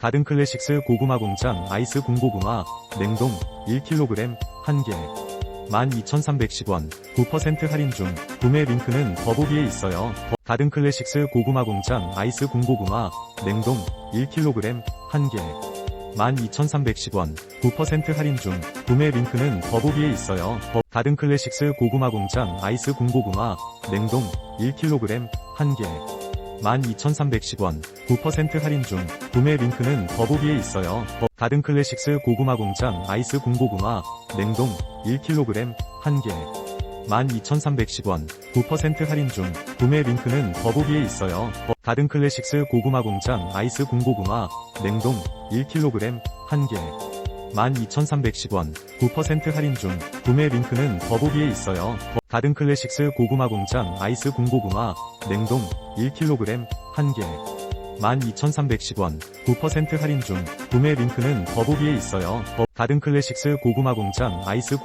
가든 클래식스 고구마 공장 아이스 군고구마 냉동 1kg 1개. 12,310원. 9% 할인 중. 구매 링크는 더보기에 있어요. 더- 가든 클래식스 고구마 공장 아이스 군고구마 냉동 1kg 1개. 12,310원. 9% 할인 중. 구매 링크는 더보기에 있어요. 더- 가든 클래식스 고구마 공장 아이스 군고구마 냉동 1kg 1개 12,310원 9% 할인 중 구매 링크는 더보기에 있어요. 더- 가든 클래식스 고구마 공장 아이스 군고구마 냉동 1kg 1개 12,310원 9% 할인 중 구매 링크는 더보기에 있어요. 더- 가든 클래식스 고구마 공장 아이스 군고구마 냉동 1kg 1개 12,310원 9% 할인 중 구매 링크는 더보기에 있어요. 더- 가든 클래식스 고구마 공장 아이스 군고구마 냉동 1kg 1개 12,310원 9% 할인 중 구매 링크는 더보기에 있어요. 더- 가든 클래식스 고구마 공장 아이스 군